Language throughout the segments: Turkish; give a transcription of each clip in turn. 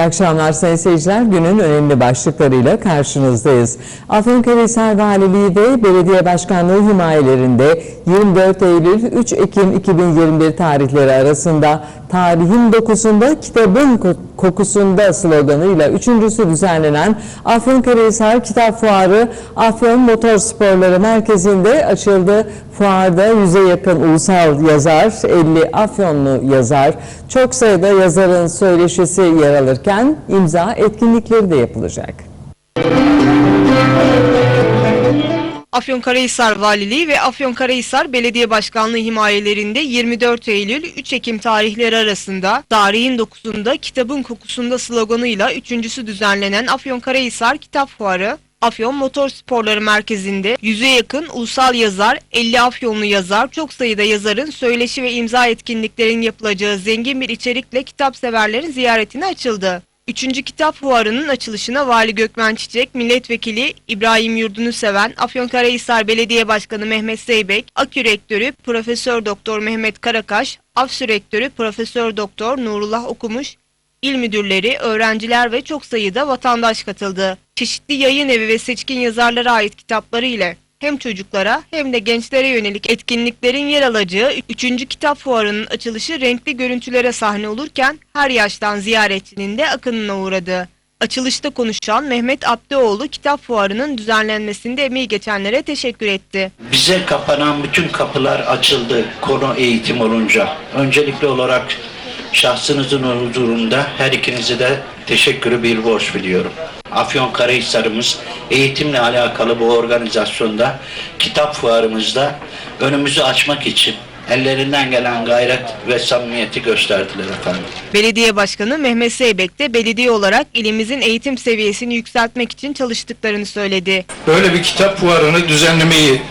İyi akşamlar sayın seyirciler. Günün önemli başlıklarıyla karşınızdayız. Afyonkarahisar Valiliği ve Belediye Başkanlığı himayelerinde 24 Eylül 3 Ekim 2021 tarihleri arasında tarihin dokusunda kitabın ko- kokusunda sloganıyla üçüncüsü düzenlenen Afyonkarahisar Kitap Fuarı Afyon Motor Sporları Merkezi'nde açıldı. Fuarda yüze yakın ulusal yazar, 50 Afyonlu yazar, çok sayıda yazarın söyleşisi yer alırken imza etkinlikleri de yapılacak. Afyonkarahisar Valiliği ve Afyonkarahisar Belediye Başkanlığı himayelerinde 24 Eylül 3 Ekim tarihleri arasında tarihin dokusunda kitabın kokusunda sloganıyla üçüncüsü düzenlenen Afyonkarahisar Kitap Fuarı Afyon Motor Sporları Merkezi'nde yüze yakın ulusal yazar, 50 Afyonlu yazar, çok sayıda yazarın söyleşi ve imza etkinliklerin yapılacağı zengin bir içerikle kitap severlerin ziyaretine açıldı. Üçüncü kitap fuarının açılışına Vali Gökmen Çiçek, Milletvekili İbrahim Yurdunu Seven, Afyonkarahisar Belediye Başkanı Mehmet Zeybek, Akü Rektörü Profesör Doktor Mehmet Karakaş, AFSÜ Rektörü Profesör Doktor Nurullah Okumuş, İl müdürleri, öğrenciler ve çok sayıda vatandaş katıldı. Çeşitli yayın evi ve seçkin yazarlara ait kitapları ile hem çocuklara hem de gençlere yönelik etkinliklerin yer alacağı 3. kitap fuarının açılışı renkli görüntülere sahne olurken her yaştan ziyaretçinin de akınına uğradı. Açılışta konuşan Mehmet Abdioğlu kitap fuarının düzenlenmesinde emeği geçenlere teşekkür etti. Bize kapanan bütün kapılar açıldı konu eğitim olunca. Öncelikli olarak şahsınızın huzurunda her ikinize de teşekkürü bir borç biliyorum. Afyonkarahisar'ımız eğitimle alakalı bu organizasyonda kitap fuarımızda önümüzü açmak için ellerinden gelen gayret ve samimiyeti gösterdiler efendim. Belediye Başkanı Mehmet Zeybek de belediye olarak ilimizin eğitim seviyesini yükseltmek için çalıştıklarını söyledi. böyle bir kitap fuarını düzenlemeyi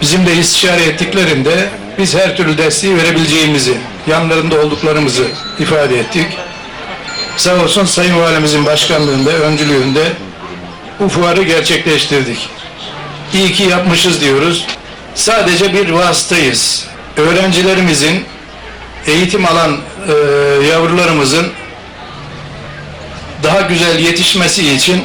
bizimle istişare ettiklerinde biz her türlü desteği verebileceğimizi, yanlarında olduklarımızı ifade ettik. Sağ olsun Sayın Valimizin başkanlığında, öncülüğünde bu fuarı gerçekleştirdik. İyi ki yapmışız diyoruz. Sadece bir vasıtayız. Öğrencilerimizin, eğitim alan e, yavrularımızın daha güzel yetişmesi için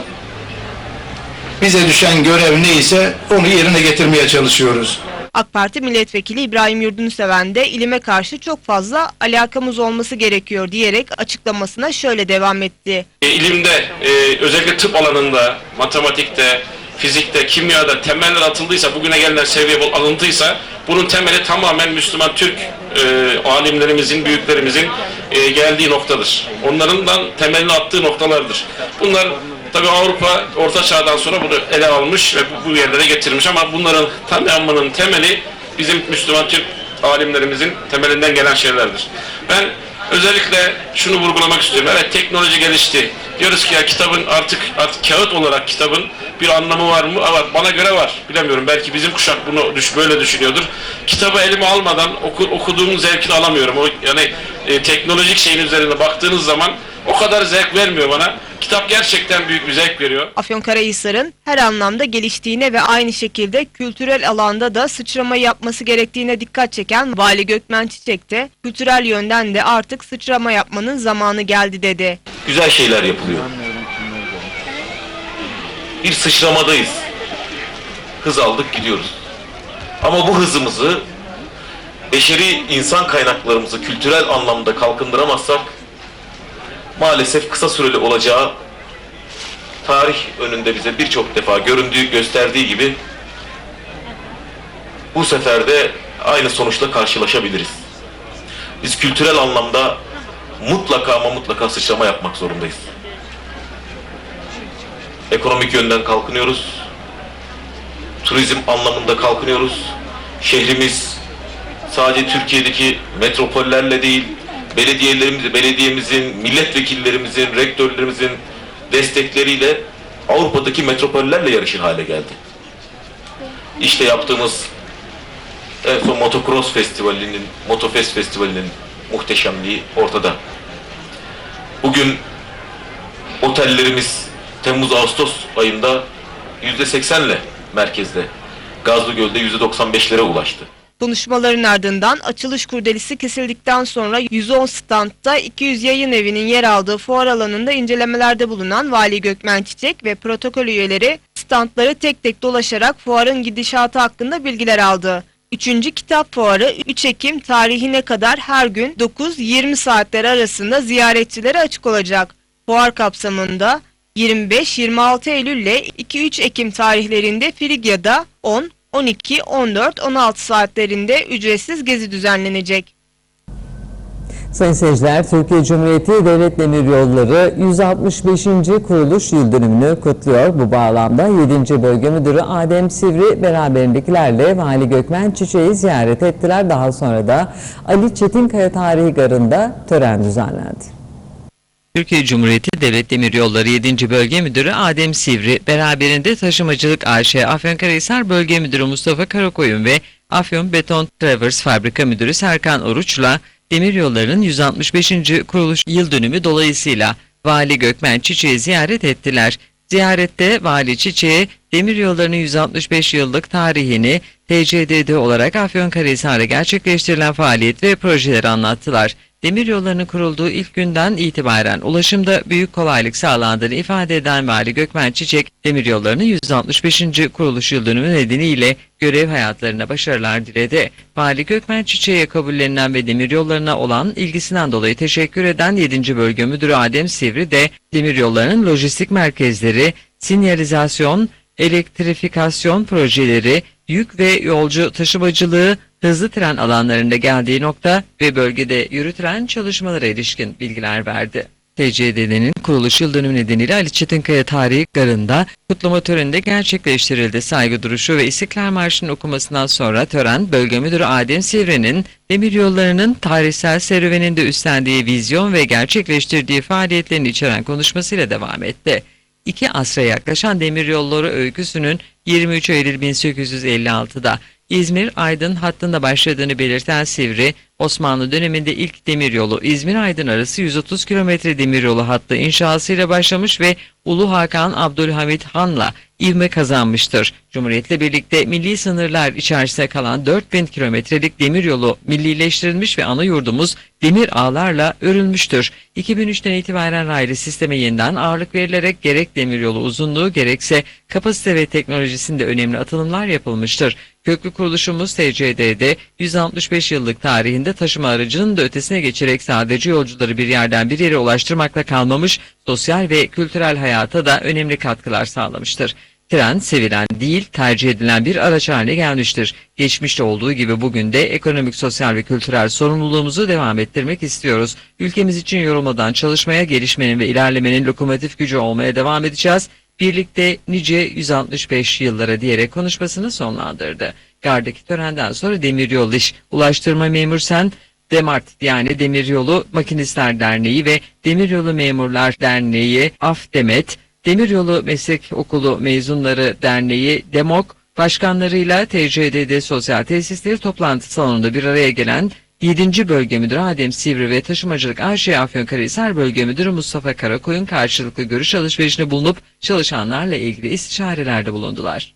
bize düşen görev neyse onu yerine getirmeye çalışıyoruz. AK Parti Milletvekili İbrahim Yurdunuseven de ilime karşı çok fazla alakamız olması gerekiyor diyerek açıklamasına şöyle devam etti. E, ilimde e, özellikle tıp alanında, matematikte, fizikte, kimyada temeller atıldıysa, bugüne gelinen seviye alıntıysa bunun temeli tamamen Müslüman Türk e, alimlerimizin, büyüklerimizin e, geldiği noktadır. Onlarından temelini attığı noktalardır. Bunlar tabi Avrupa Orta Çağ'dan sonra bunu ele almış ve bu, yerlere getirmiş ama bunların tamamının temeli bizim Müslüman Türk alimlerimizin temelinden gelen şeylerdir. Ben özellikle şunu vurgulamak istiyorum. Evet teknoloji gelişti. Diyoruz ki ya kitabın artık artık kağıt olarak kitabın bir anlamı var mı? Evet bana göre var. Bilemiyorum. Belki bizim kuşak bunu düş, böyle düşünüyordur. Kitabı elime almadan oku, okuduğum zevkini alamıyorum. O yani e, teknolojik şeyin üzerine baktığınız zaman o kadar zevk vermiyor bana. Kitap gerçekten büyük bir zevk veriyor. Afyonkarahisar'ın her anlamda geliştiğine ve aynı şekilde kültürel alanda da sıçrama yapması gerektiğine dikkat çeken Vali Gökmen Çiçek de kültürel yönden de artık sıçrama yapmanın zamanı geldi dedi. güzel şeyler yapılıyor. Bir sıçramadayız. Hız aldık gidiyoruz. Ama bu hızımızı beşeri insan kaynaklarımızı kültürel anlamda kalkındıramazsak maalesef kısa süreli olacağı tarih önünde bize birçok defa göründüğü gösterdiği gibi bu sefer de aynı sonuçla karşılaşabiliriz. Biz kültürel anlamda mutlaka ama mutlaka sıçrama yapmak zorundayız. Ekonomik yönden kalkınıyoruz. Turizm anlamında kalkınıyoruz. Şehrimiz sadece Türkiye'deki metropollerle değil, belediyelerimiz, belediyemizin, milletvekillerimizin, rektörlerimizin destekleriyle Avrupa'daki metropollerle yarışır hale geldi. İşte yaptığımız en son Motocross Festivali'nin, Motofest Festivali'nin muhteşemliği ortada. Bugün otellerimiz Temmuz-Ağustos ayında yüzde seksenle merkezde. Gazlı Göl'de yüzde 95'lere ulaştı. Konuşmaların ardından açılış kurdelesi kesildikten sonra 110 standta 200 yayın evinin yer aldığı fuar alanında incelemelerde bulunan Vali Gökmen Çiçek ve protokol üyeleri standları tek tek dolaşarak fuarın gidişatı hakkında bilgiler aldı. Üçüncü kitap fuarı 3 Ekim tarihine kadar her gün 9-20 saatler arasında ziyaretçilere açık olacak. Fuar kapsamında 25-26 Eylül ile 2-3 Ekim tarihlerinde Frigya'da 10, 12, 14, 16 saatlerinde ücretsiz gezi düzenlenecek. Sayın seyirciler, Türkiye Cumhuriyeti Devlet Demiryolları 165. kuruluş yıl dönümünü kutluyor. Bu bağlamda 7. Bölge Müdürü Adem Sivri beraberindekilerle Vali Gökmen Çiçek'i ziyaret ettiler. Daha sonra da Ali Çetinkaya Tarihi Garı'nda tören düzenlendi. Türkiye Cumhuriyeti Devlet Demiryolları 7. Bölge Müdürü Adem Sivri, beraberinde Taşımacılık AŞ Afyonkarahisar Bölge Müdürü Mustafa Karakoyun ve Afyon Beton Travers Fabrika Müdürü Serkan Oruç'la Demiryolları'nın 165. kuruluş yıl dönümü dolayısıyla Vali Gökmen Çiçek'i ziyaret ettiler. Ziyarette Vali Çiçek'e Demiryolları'nın 165 yıllık tarihini TCDD olarak Afyonkarahisar'da gerçekleştirilen faaliyet ve projeleri anlattılar. Demiryollarının kurulduğu ilk günden itibaren ulaşımda büyük kolaylık sağlandığını ifade eden Vali Gökmen Çiçek, Demiryolları'nın 165. kuruluş yıl dönümü nedeniyle görev hayatlarına başarılar diledi. Vali Gökmen Çiçek'e kabullenilen ve demiryollarına olan ilgisinden dolayı teşekkür eden 7. Bölge Müdürü Adem Sivri de demiryollarının lojistik merkezleri, sinyalizasyon, elektrifikasyon projeleri, yük ve yolcu taşımacılığı, hızlı tren alanlarında geldiği nokta ve bölgede yürütülen çalışmalara ilişkin bilgiler verdi. TCDD'nin kuruluş yıl dönümü nedeniyle Ali Çetinkaya Tarihi Garı'nda kutlama töreni de gerçekleştirildi. Saygı duruşu ve İstiklal Marşı'nın okumasından sonra tören Bölge Müdürü Adem Sivri'nin demir yollarının tarihsel serüveninde üstlendiği vizyon ve gerçekleştirdiği faaliyetlerini içeren konuşmasıyla devam etti. İki asra yaklaşan demiryolları öyküsünün 23 Eylül 1856'da İzmir-Aydın hattında başladığını belirten Sivri, Osmanlı döneminde ilk demiryolu İzmir-Aydın arası 130 kilometre demiryolu hattı inşasıyla başlamış ve Ulu Hakan Abdülhamit Han'la ivme kazanmıştır. Cumhuriyetle birlikte milli sınırlar içerisinde kalan 4000 kilometrelik demiryolu millileştirilmiş ve ana yurdumuz demir ağlarla örülmüştür. 2003'ten itibaren raylı sisteme yeniden ağırlık verilerek gerek demiryolu uzunluğu gerekse kapasite ve teknolojisinde önemli atılımlar yapılmıştır. Köklü kuruluşumuz TCD'de 165 yıllık tarihinde taşıma aracının da ötesine geçerek sadece yolcuları bir yerden bir yere ulaştırmakla kalmamış, sosyal ve kültürel hayata da önemli katkılar sağlamıştır. Tren sevilen değil tercih edilen bir araç haline gelmiştir. Geçmişte olduğu gibi bugün de ekonomik, sosyal ve kültürel sorumluluğumuzu devam ettirmek istiyoruz. Ülkemiz için yorulmadan çalışmaya, gelişmenin ve ilerlemenin lokomotif gücü olmaya devam edeceğiz. Birlikte nice 165 yıllara diyerek konuşmasını sonlandırdı. Gardaki törenden sonra Demiryolu İş Ulaştırma Memur Sen Demart yani Demiryolu Makinistler Derneği ve Demiryolu Memurlar Derneği AFDEMET, Demiryolu Meslek Okulu Mezunları Derneği DEMOK başkanlarıyla TCDD Sosyal Tesisleri toplantı salonunda bir araya gelen 7. Bölge Müdürü Adem Sivri ve Taşımacılık AŞ Afyonkarahisar Bölge Müdürü Mustafa Karakoyun karşılıklı görüş alışverişinde bulunup çalışanlarla ilgili istişarelerde bulundular.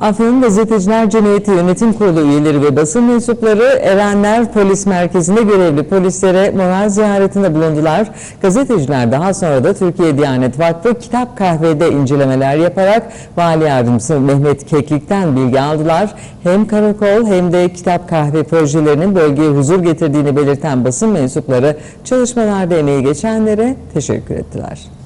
Afyon Gazeteciler Cemiyeti Yönetim Kurulu üyeleri ve basın mensupları Erenler Polis Merkezi'nde görevli polislere moral ziyaretinde bulundular. Gazeteciler daha sonra da Türkiye Diyanet Vakfı Kitap Kahve'de incelemeler yaparak Vali Yardımcısı Mehmet Keklik'ten bilgi aldılar. Hem karakol hem de kitap kahve projelerinin bölgeye huzur getirdiğini belirten basın mensupları çalışmalarda emeği geçenlere teşekkür ettiler.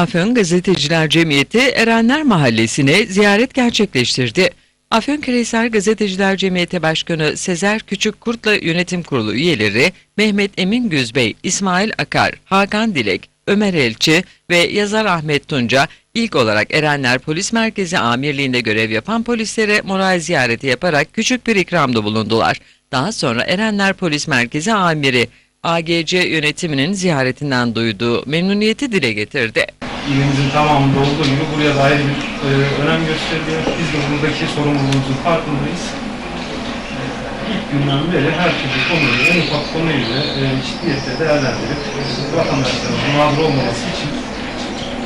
Afyon Gazeteciler Cemiyeti Erenler Mahallesi'ne ziyaret gerçekleştirdi. Afyonkarahisar Gazeteciler Cemiyeti Başkanı Sezer Küçükkurt'la yönetim kurulu üyeleri Mehmet Emin Güzbey, İsmail Akar, Hakan Dilek, Ömer Elçi ve yazar Ahmet Tunca ilk olarak Erenler Polis Merkezi Amirliğinde görev yapan polislere moral ziyareti yaparak küçük bir ikramda bulundular. Daha sonra Erenler Polis Merkezi Amiri AGC yönetiminin ziyaretinden duyduğu memnuniyeti dile getirdi. İlimizin tamamında olduğu gibi buraya da ayrı bir e, önem gösteriliyor. Biz de buradaki sorumluluğumuzun farkındayız. İlk günden beri her türlü konuyu, en ufak konuyu bile e, ciddiyetle değerlendirip e, vatandaşlarımızın mağdur olmaması için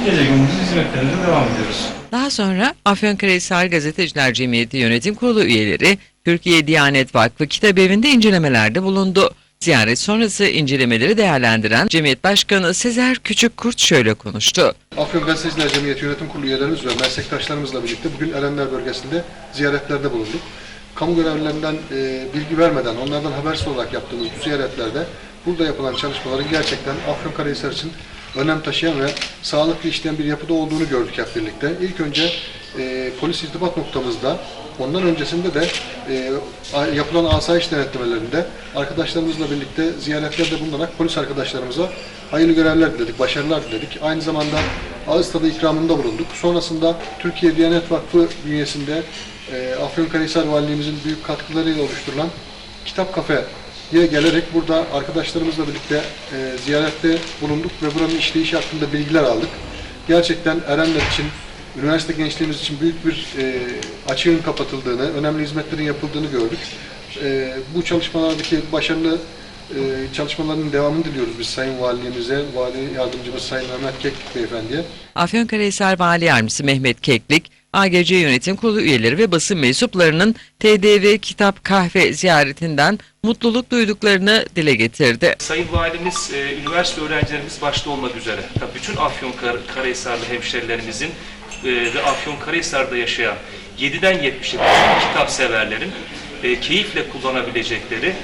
gece gündüz hizmetlerimize devam ediyoruz. Daha sonra Afyonkarahisar Gazeteciler Cemiyeti Yönetim Kurulu üyeleri Türkiye Diyanet Vakfı Kitabevi'nde incelemelerde bulundu. Ziyaret sonrası incelemeleri değerlendiren Cemiyet Başkanı Sezer Küçükkurt şöyle konuştu. Afyon Gazeteciler Cemiyeti Yönetim Kurulu üyelerimiz ve meslektaşlarımızla birlikte bugün Erenler bölgesinde ziyaretlerde bulunduk. Kamu görevlilerinden e, bilgi vermeden, onlardan habersiz olarak yaptığımız bu ziyaretlerde burada yapılan çalışmaların gerçekten Afyonkarahisar için önem taşıyan ve sağlıklı işleyen bir yapıda olduğunu gördük hep birlikte. İlk önce e, polis irtibat noktamızda, ondan öncesinde de e, yapılan asayiş denetlemelerinde arkadaşlarımızla birlikte ziyaretlerde bulunarak polis arkadaşlarımıza hayırlı görevler diledik, başarılar diledik. Aynı zamanda ağız ikramında bulunduk. Sonrasında Türkiye Diyanet Vakfı bünyesinde e, Afyonkarahisar Valiliğimizin büyük katkılarıyla oluşturulan Kitap Kafe'ye gelerek burada arkadaşlarımızla birlikte e, ziyarette bulunduk ve buranın işleyişi hakkında bilgiler aldık. Gerçekten Erenler için, üniversite gençliğimiz için büyük bir e, açığın kapatıldığını, önemli hizmetlerin yapıldığını gördük. E, bu çalışmalardaki başarılı e, çalışmaların devamını diliyoruz biz Sayın Valiliğimize, Vali Yardımcımız Sayın Mehmet Kek Beyefendiye. Afyonkarahisar Vali Yardımcısı Mehmet Keklik, AGC Yönetim Kurulu üyeleri ve basın mensuplarının TDV Kitap Kahve ziyaretinden mutluluk duyduklarını dile getirdi. Sayın Valimiz, e, üniversite öğrencilerimiz başta olmak üzere, tabii bütün Afyonkarahisarlı hemşerilerimizin ve Afyonkarahisar'da yaşayan 7'den 70'e bütün kitap severlerin e, keyifle kullanabilecekleri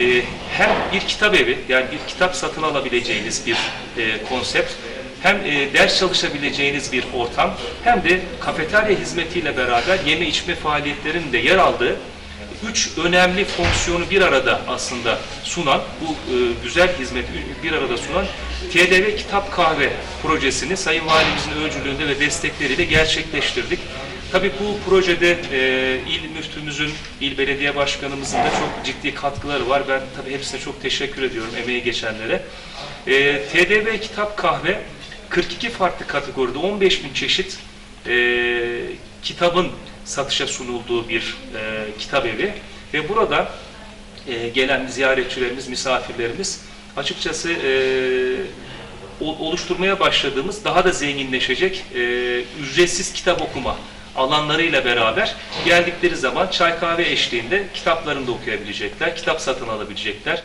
e, hem bir kitap evi, yani bir kitap satın alabileceğiniz bir e, konsept, hem e, ders çalışabileceğiniz bir ortam, hem de kafeterya hizmetiyle beraber yeme içme faaliyetlerinin de yer aldığı üç önemli fonksiyonu bir arada aslında sunan, bu e, güzel hizmeti bir arada sunan TDV Kitap Kahve projesini Sayın Valimizin öncülüğünde ve destekleriyle gerçekleştirdik. Tabii bu projede e, il müftümüzün, il belediye başkanımızın da çok ciddi katkıları var. Ben tabii hepsine çok teşekkür ediyorum emeği geçenlere. E, TDV Kitap Kahve 42 farklı kategoride 15 bin çeşit e, kitabın satışa sunulduğu bir e, kitap evi ve burada e, gelen ziyaretçilerimiz, misafirlerimiz açıkçası e, oluşturmaya başladığımız daha da zenginleşecek e, ücretsiz kitap okuma alanlarıyla beraber geldikleri zaman çay kahve eşliğinde kitaplarını da okuyabilecekler, kitap satın alabilecekler.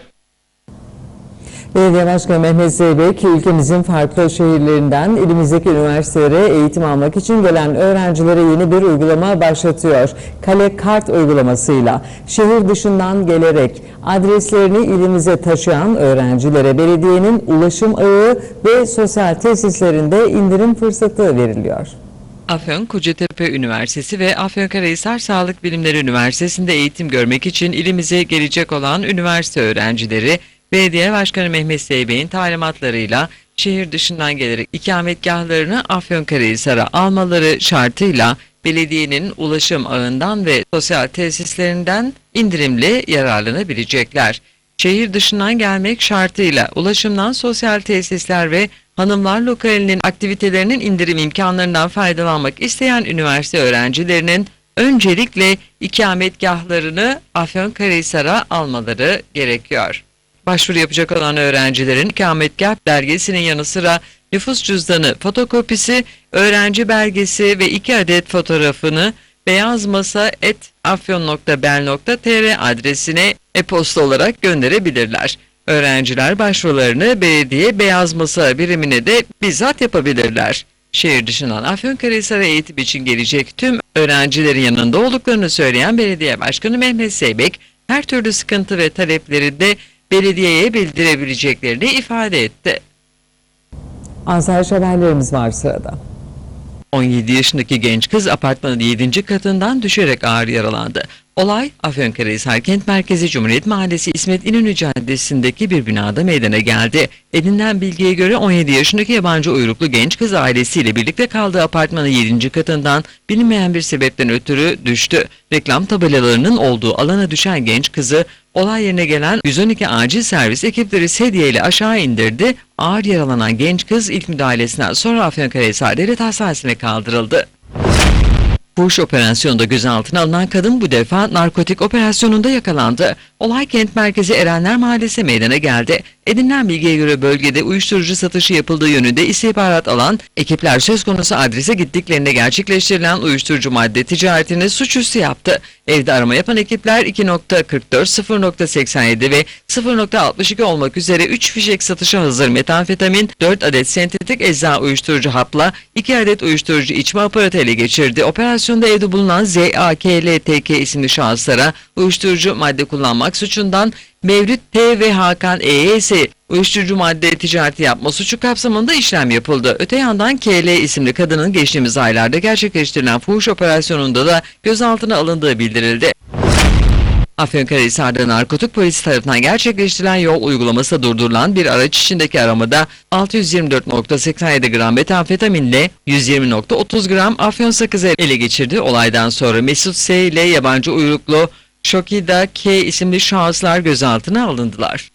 Belediye Başkanı Mehmet Zeybek, ülkemizin farklı şehirlerinden ilimizdeki üniversitelere eğitim almak için gelen öğrencilere yeni bir uygulama başlatıyor. Kale Kart uygulamasıyla şehir dışından gelerek adreslerini ilimize taşıyan öğrencilere belediyenin ulaşım ağı ve sosyal tesislerinde indirim fırsatı veriliyor. Afyon Kocatepe Üniversitesi ve Afyonkarahisar Sağlık Bilimleri Üniversitesi'nde eğitim görmek için ilimize gelecek olan üniversite öğrencileri Belediye Başkanı Mehmet Zeybek'in talimatlarıyla şehir dışından gelerek ikametgahlarını Afyonkarahisar'a almaları şartıyla belediyenin ulaşım ağından ve sosyal tesislerinden indirimli yararlanabilecekler. Şehir dışından gelmek şartıyla ulaşımdan sosyal tesisler ve hanımlar lokalinin aktivitelerinin indirim imkanlarından faydalanmak isteyen üniversite öğrencilerinin öncelikle ikametgahlarını Afyonkarahisar'a almaları gerekiyor. Başvuru yapacak olan öğrencilerin ikametgah belgesinin yanı sıra nüfus cüzdanı fotokopisi, öğrenci belgesi ve iki adet fotoğrafını beyazmasa.afyon.bel.tr adresine e-posta olarak gönderebilirler. Öğrenciler başvurularını belediye Beyaz Masa birimine de bizzat yapabilirler. Şehir dışından Afyonkarahisar'a eğitim için gelecek tüm öğrencilerin yanında olduklarını söyleyen Belediye Başkanı Mehmet Zeybek, her türlü sıkıntı ve talepleri de belediyeye bildirebileceklerini ifade etti. Asayiş haberlerimiz var sırada. 17 yaşındaki genç kız apartmanın 7. katından düşerek ağır yaralandı. Olay Afyonkarahisar Kent Merkezi Cumhuriyet Mahallesi İsmet İnönü Caddesi'ndeki bir binada meydana geldi. Edinilen bilgiye göre 17 yaşındaki yabancı uyruklu genç kız ailesiyle birlikte kaldığı apartmanın 7. katından bilinmeyen bir sebepten ötürü düştü. Reklam tabelalarının olduğu alana düşen genç kızı olay yerine gelen 112 acil servis ekipleri sedyeyle aşağı indirdi. Ağır yaralanan genç kız ilk müdahalesinden sonra Afyonkarahisar Devlet Hastanesi'ne kaldırıldı. Fuhuş operasyonunda gözaltına alınan kadın bu defa narkotik operasyonunda yakalandı. Olay kent merkezi Erenler Mahallesi meydana geldi. Edinilen bilgiye göre bölgede uyuşturucu satışı yapıldığı yönünde istihbarat alan ekipler söz konusu adrese gittiklerinde gerçekleştirilen uyuşturucu madde ticaretini suçüstü yaptı. Evde arama yapan ekipler 2.44, 0.87 ve 0.62 olmak üzere 3 fişek satışa hazır metamfetamin, 4 adet sentetik ecza uyuşturucu hapla 2 adet uyuşturucu içme aparatı ele geçirdi. Operasyonda evde bulunan ZAKLTK isimli şahıslara uyuşturucu madde kullanmak suçundan Mevlüt T ve Hakan EYS uyuşturucu madde ticareti yapma suçu kapsamında işlem yapıldı. Öte yandan KL isimli kadının geçtiğimiz aylarda gerçekleştirilen fuhuş operasyonunda da gözaltına alındığı bildirildi. Afyonkarahisar'da narkotik polis tarafından gerçekleştirilen yol uygulaması durdurulan bir araç içindeki aramada 624.87 gram metamfetaminle 120.30 gram afyon sakızı ele geçirdi. Olaydan sonra Mesut S ile yabancı uyruklu Şokida K isimli şahıslar gözaltına alındılar.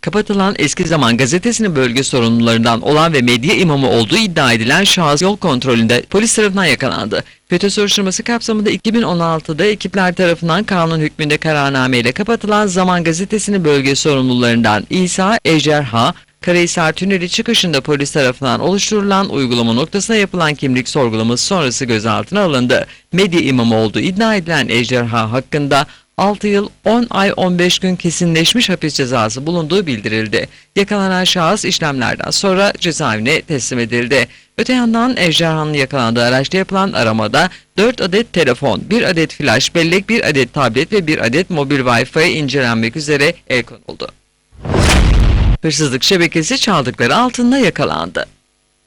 Kapatılan Eski Zaman gazetesinin bölge sorumlularından olan ve medya imamı olduğu iddia edilen şahıs yol kontrolünde polis tarafından yakalandı. FETÖ soruşturması kapsamında 2016'da ekipler tarafından kanun hükmünde kararname ile kapatılan Zaman gazetesinin bölge sorumlularından İsa Ejderha, Karahisar Tüneli çıkışında polis tarafından oluşturulan uygulama noktasına yapılan kimlik sorgulaması sonrası gözaltına alındı. Medya imamı olduğu iddia edilen Ejderha hakkında 6 yıl 10 ay 15 gün kesinleşmiş hapis cezası bulunduğu bildirildi. Yakalanan şahıs işlemlerden sonra cezaevine teslim edildi. Öte yandan Ejderhan'ın yakalandığı araçta yapılan aramada 4 adet telefon, 1 adet flash bellek, 1 adet tablet ve 1 adet mobil Wi-Fi incelenmek üzere el konuldu. Hırsızlık şebekesi çaldıkları altında yakalandı.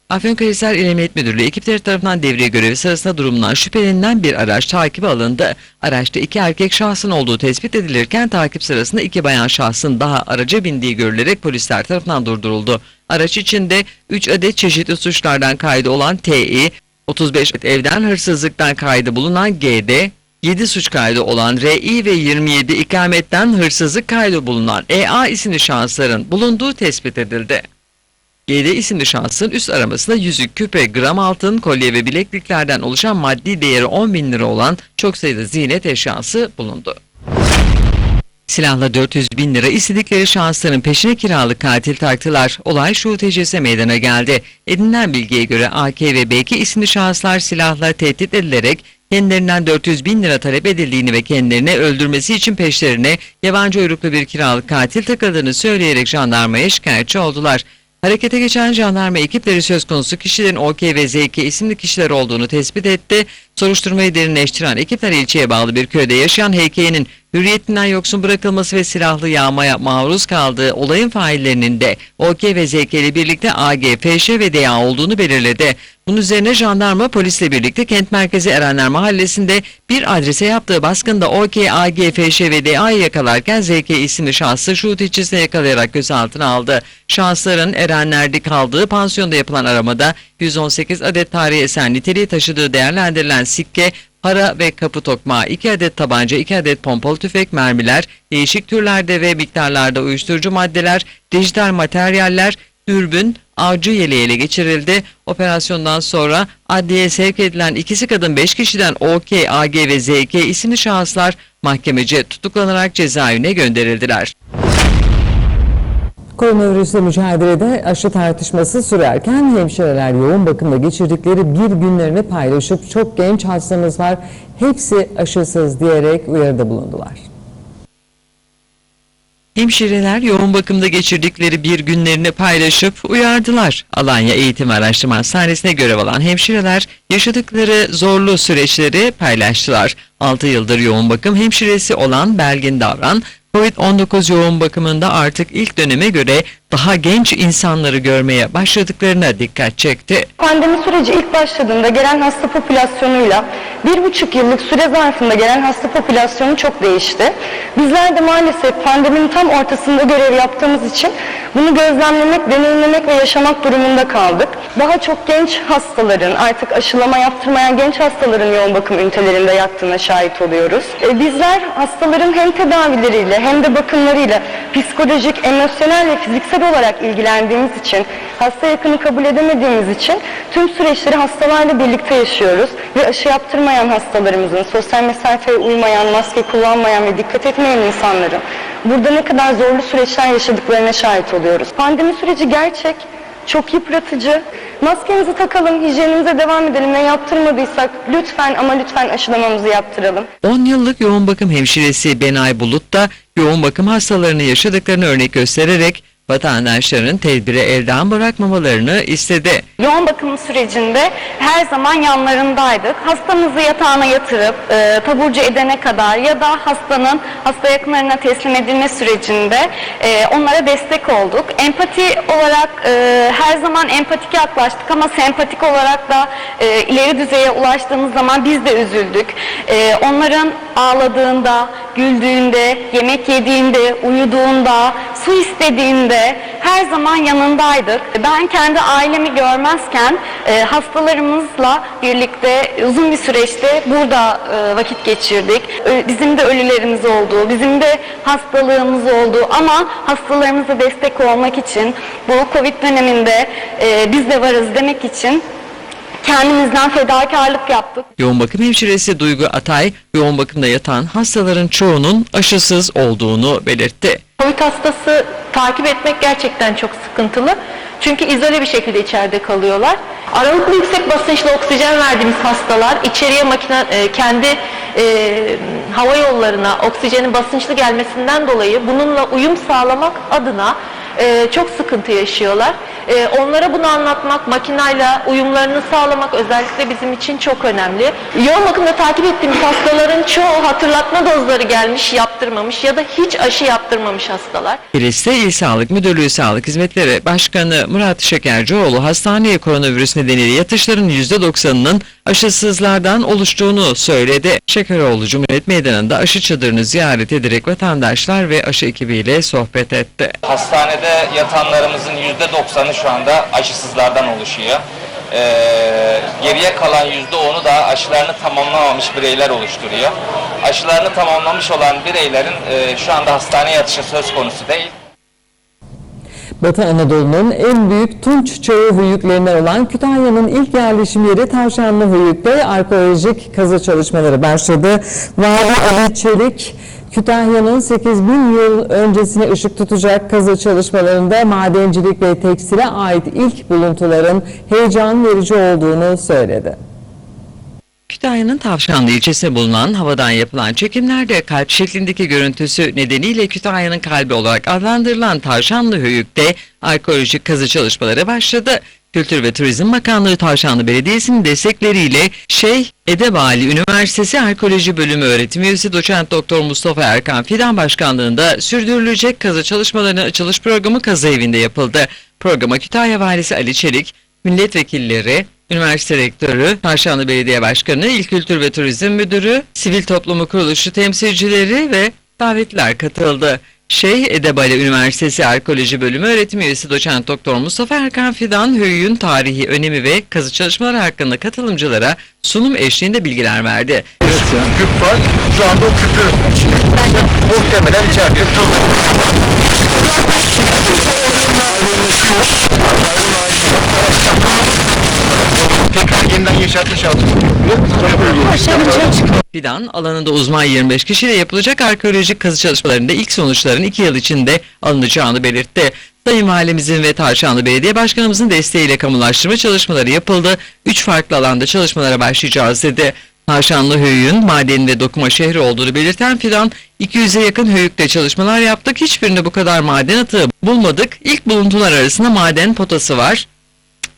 Afyonkarahisar İl Emniyet Müdürlüğü ekipleri tarafından devriye görevi sırasında durumdan şüphelenilen bir araç takibe alındı. Araçta iki erkek şahsın olduğu tespit edilirken takip sırasında iki bayan şahsın daha araca bindiği görülerek polisler tarafından durduruldu. Araç içinde 3 adet çeşitli suçlardan kaydı olan Tİ, 35 adet evden hırsızlıktan kaydı bulunan GD, 7 suç kaydı olan RI ve 27 ikametten hırsızlık kaydı bulunan EA isimli şahısların bulunduğu tespit edildi. GD isimli şahsın üst aramasında yüzük, küpe, gram altın, kolye ve bilekliklerden oluşan maddi değeri 10 bin lira olan çok sayıda ziynet eşyası bulundu. Silahla 400 bin lira istedikleri şahısların peşine kiralık katil taktılar. Olay şu TCS meydana geldi. Edinilen bilgiye göre AK ve BK isimli şahıslar silahla tehdit edilerek kendilerinden 400 bin lira talep edildiğini ve kendilerini öldürmesi için peşlerine yabancı uyruklu bir kiralık katil takıldığını söyleyerek jandarmaya şikayetçi oldular. Harekete geçen jandarma ekipleri söz konusu kişilerin OK ve ZK isimli kişiler olduğunu tespit etti. Soruşturmayı derinleştiren ekipler ilçeye bağlı bir köyde yaşayan HK'nin hürriyetinden yoksun bırakılması ve silahlı yağmaya maruz kaldığı olayın faillerinin de OK ve ZK ile birlikte AG, FŞ ve DA olduğunu belirledi. Bunun üzerine jandarma polisle birlikte kent merkezi Erenler Mahallesi'nde bir adrese yaptığı baskında OK, AG, FŞ ve DA'yı yakalarken ZK isimli şahsı şuhut içerisinde yakalayarak gözaltına aldı. Şahısların Erenler'de kaldığı pansiyonda yapılan aramada 118 adet tarihi eser niteliği taşıdığı değerlendirilen sikke, para ve kapı tokmağı, 2 adet tabanca, 2 adet pompalı tüfek, mermiler, değişik türlerde ve miktarlarda uyuşturucu maddeler, dijital materyaller, dürbün, avcı yeleği ele geçirildi. Operasyondan sonra adliyeye sevk edilen ikisi kadın 5 kişiden OK, AG ve ZK isimli şahıslar mahkemece tutuklanarak cezaevine gönderildiler. Koronavirüsle mücadelede aşı tartışması sürerken hemşireler yoğun bakımda geçirdikleri bir günlerini paylaşıp çok genç hastamız var hepsi aşısız diyerek uyarıda bulundular. Hemşireler yoğun bakımda geçirdikleri bir günlerini paylaşıp uyardılar. Alanya Eğitim Araştırma Hastanesi'ne görev alan hemşireler yaşadıkları zorlu süreçleri paylaştılar. 6 yıldır yoğun bakım hemşiresi olan Belgin Davran, Covid-19 yoğun bakımında artık ilk döneme göre daha genç insanları görmeye başladıklarına dikkat çekti. Pandemi süreci ilk başladığında gelen hasta popülasyonuyla bir buçuk yıllık süre zarfında gelen hasta popülasyonu çok değişti. Bizler de maalesef pandeminin tam ortasında görev yaptığımız için bunu gözlemlemek, deneyimlemek ve yaşamak durumunda kaldık. Daha çok genç hastaların, artık aşılama yaptırmayan genç hastaların yoğun bakım ünitelerinde yattığına şahit oluyoruz. E, bizler hastaların hem tedavileriyle hem de bakımlarıyla psikolojik, emosyonel ve fiziksel olarak ilgilendiğimiz için, hasta yakını kabul edemediğimiz için tüm süreçleri hastalarla birlikte yaşıyoruz. Ve aşı yaptırmayan hastalarımızın, sosyal mesafeye uymayan, maske kullanmayan ve dikkat etmeyen insanların burada ne kadar zorlu süreçler yaşadıklarına şahit oluyoruz. Pandemi süreci gerçek, çok yıpratıcı. Maskemizi takalım, hijyenimize devam edelim ve yaptırmadıysak lütfen ama lütfen aşılamamızı yaptıralım. 10 yıllık yoğun bakım hemşiresi Benay Bulut da yoğun bakım hastalarını yaşadıklarını örnek göstererek vatandaşların tedbiri elden bırakmamalarını istedi. Yoğun bakım sürecinde her zaman yanlarındaydık. Hastamızı yatağına yatırıp e, taburcu edene kadar ya da hastanın hasta yakınlarına teslim edilme sürecinde e, onlara destek olduk. Empati olarak e, her zaman empatik yaklaştık ama sempatik olarak da e, ileri düzeye ulaştığımız zaman biz de üzüldük. E, onların ağladığında, güldüğünde, yemek yediğinde, uyuduğunda, su istediğinde her zaman yanındaydık. Ben kendi ailemi görmezken e, hastalarımızla birlikte uzun bir süreçte burada e, vakit geçirdik. Bizim de ölülerimiz oldu, bizim de hastalığımız oldu ama hastalarımıza destek olmak için bu Covid döneminde e, biz de varız demek için kendimizden fedakarlık yaptık. Yoğun bakım hemşiresi Duygu Atay, yoğun bakımda yatan hastaların çoğunun aşısız olduğunu belirtti. Covid hastası takip etmek gerçekten çok sıkıntılı. Çünkü izole bir şekilde içeride kalıyorlar. Aralıklı yüksek basınçlı oksijen verdiğimiz hastalar içeriye makine e, kendi e, hava yollarına oksijenin basınçlı gelmesinden dolayı bununla uyum sağlamak adına e, çok sıkıntı yaşıyorlar. E, onlara bunu anlatmak, makinayla uyumlarını sağlamak özellikle bizim için çok önemli. Yoğun bakımda takip ettiğimiz hastaların çoğu hatırlatma dozları gelmiş, yaptırmamış ya da hiç aşı yaptırmamış hastalar. Kilis'te İl Sağlık Müdürlüğü Sağlık Hizmetleri Başkanı Murat Şekercioğlu hastaneye koronavirüs nedeniyle yatışların %90'ının aşısızlardan oluştuğunu söyledi. Şekeroğlu Cumhuriyet Meydanı'nda aşı çadırını ziyaret ederek vatandaşlar ve aşı ekibiyle sohbet etti. Hastanede yatanlarımızın %90'ı şu anda aşısızlardan oluşuyor. Ee, geriye kalan %10'u da aşılarını tamamlamamış bireyler oluşturuyor. Aşılarını tamamlamış olan bireylerin e, şu anda hastaneye yatışı söz konusu değil. Batı Anadolu'nun en büyük Tunç Çağı höyüklerinden olan Kütahya'nın ilk yerleşim yeri Tavşanlı Höyük'te arkeolojik kazı çalışmaları başladı. Vali Ali Çelik, Kütahya'nın 8000 yıl öncesine ışık tutacak kazı çalışmalarında madencilik ve tekstile ait ilk buluntuların heyecan verici olduğunu söyledi. Kütahya'nın Tavşanlı ilçesinde bulunan havadan yapılan çekimlerde kalp şeklindeki görüntüsü nedeniyle Kütahya'nın kalbi olarak adlandırılan Tavşanlı Höyük'te arkeolojik kazı çalışmaları başladı. Kültür ve Turizm Bakanlığı Tavşanlı Belediyesi'nin destekleriyle Şeyh Edebali Üniversitesi Arkeoloji Bölümü öğretim üyesi doçent doktor Mustafa Erkan Fidan Başkanlığında sürdürülecek kazı çalışmalarının açılış programı kazı evinde yapıldı. Programa Kütahya Valisi Ali Çelik, milletvekilleri, Üniversite Rektörü, Tavşanlı Belediye Başkanı, İl Kültür ve Turizm Müdürü, Sivil Toplumu Kuruluşu temsilcileri ve davetliler katıldı. Şeyh Edebali Üniversitesi Arkeoloji Bölümü öğretim üyesi doçent doktor Mustafa Erkan Fidan, Höyük'ün tarihi, önemi ve kazı çalışmaları hakkında katılımcılara sunum eşliğinde bilgiler verdi. Küp var. Şu anda o küpü muhtemelen içeride Tekrar yeniden yaşatmış aldım. Fidan alanında uzman 25 kişiyle yapılacak arkeolojik kazı çalışmalarında ilk sonuçların 2 yıl içinde alınacağını belirtti. Sayın Valimizin ve Tavşanlı Belediye Başkanımızın desteğiyle kamulaştırma çalışmaları yapıldı. 3 farklı alanda çalışmalara başlayacağız dedi. Tavşanlı Höyük'ün maden ve dokuma şehri olduğunu belirten Fidan, 200'e yakın höyükte çalışmalar yaptık. Hiçbirinde bu kadar maden atığı bulmadık. İlk buluntular arasında maden potası var.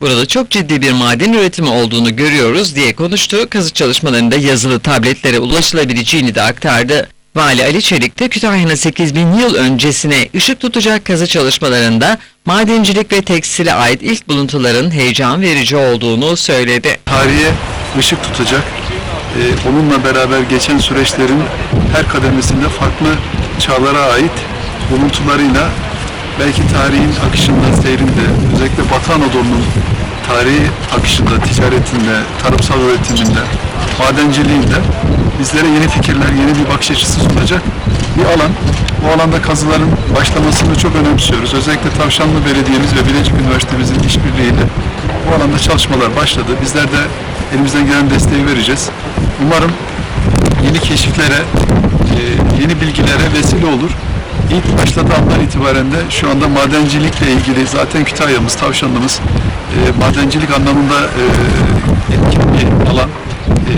Burada çok ciddi bir maden üretimi olduğunu görüyoruz diye konuştu. Kazı çalışmalarında yazılı tabletlere ulaşılabileceğini de aktardı. Vali Ali Çelik de Kütahya'nın 8000 yıl öncesine ışık tutacak kazı çalışmalarında madencilik ve tekstile ait ilk buluntuların heyecan verici olduğunu söyledi. tarihe ışık tutacak. Ee, onunla beraber geçen süreçlerin her kademesinde farklı çağlara ait buluntularıyla belki tarihin akışında, seyrinde, özellikle Batı Anadolu'nun tarihi akışında, ticaretinde, tarımsal üretiminde, madenciliğinde bizlere yeni fikirler, yeni bir bakış açısı sunacak bir alan. Bu alanda kazıların başlamasını çok önemsiyoruz. Özellikle Tavşanlı Belediye'miz ve Bilecik Üniversitemizin işbirliğiyle bu alanda çalışmalar başladı. Bizler de elimizden gelen desteği vereceğiz. Umarım yeni keşiflere, e, yeni bilgilere vesile olur. İlk başladığı andan itibaren de şu anda madencilikle ilgili zaten Kütahya'mız, Tavşanlımız e, madencilik anlamında e, etkin bir alan. E,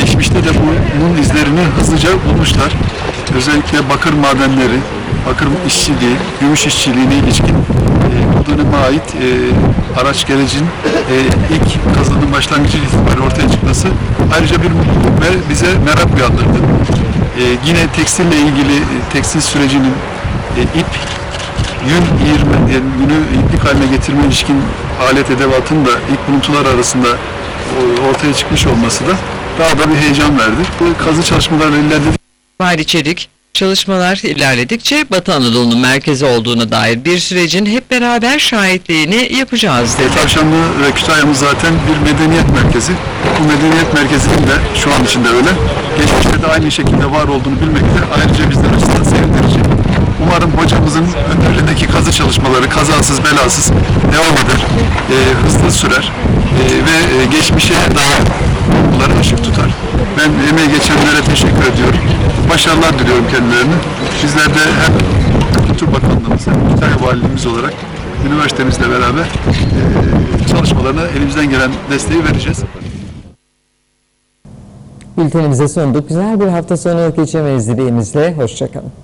geçmişte de bunun izlerini hızlıca bulmuşlar. Özellikle bakır madenleri, bakır işçiliği, gümüş işçiliğine ilişkin e, o döneme ait e, araç gerecin e, ilk kazanın başlangıcı itibariyle ortaya çıkması ayrıca bir mutluluk ve bize merak uyandırdı. E, yine tekstille ilgili e, tekstil sürecinin e, ip yün yirme, yani yünü iplik haline getirme ilişkin alet edevatın da ilk buluntular arasında o- ortaya çıkmış olması da daha da bir heyecan verdi. Bu kazı çalışmalarıyla ilerledik. Vali Çelik, çalışmalar ilerledikçe Batı Anadolu'nun merkezi olduğuna dair bir sürecin hep beraber şahitliğini yapacağız dedi. Tavşanlı ve Kütahya'mız zaten bir medeniyet merkezi. Bu medeniyet merkezinin de şu an içinde öyle. Geçmişte de aynı şekilde var olduğunu bilmek de ayrıca bizler açısından sevindirici. Umarım hocamızın önlerindeki kazı çalışmaları kazasız belasız devam eder, e, hızlı sürer e, ve geçmişe dair bunları ışık tutar. Ben emeği geçenlere teşekkür ediyorum. Başarılar diliyorum kendilerine. Bizler de hem Kültür Bakanlığımız hem Kütahya Valiliğimiz olarak üniversitemizle beraber e, çalışmalarına elimizden gelen desteği vereceğiz. Bültenimize sunduk. Güzel bir hafta sonu geçirmeyiz dileğimizle. Hoşçakalın.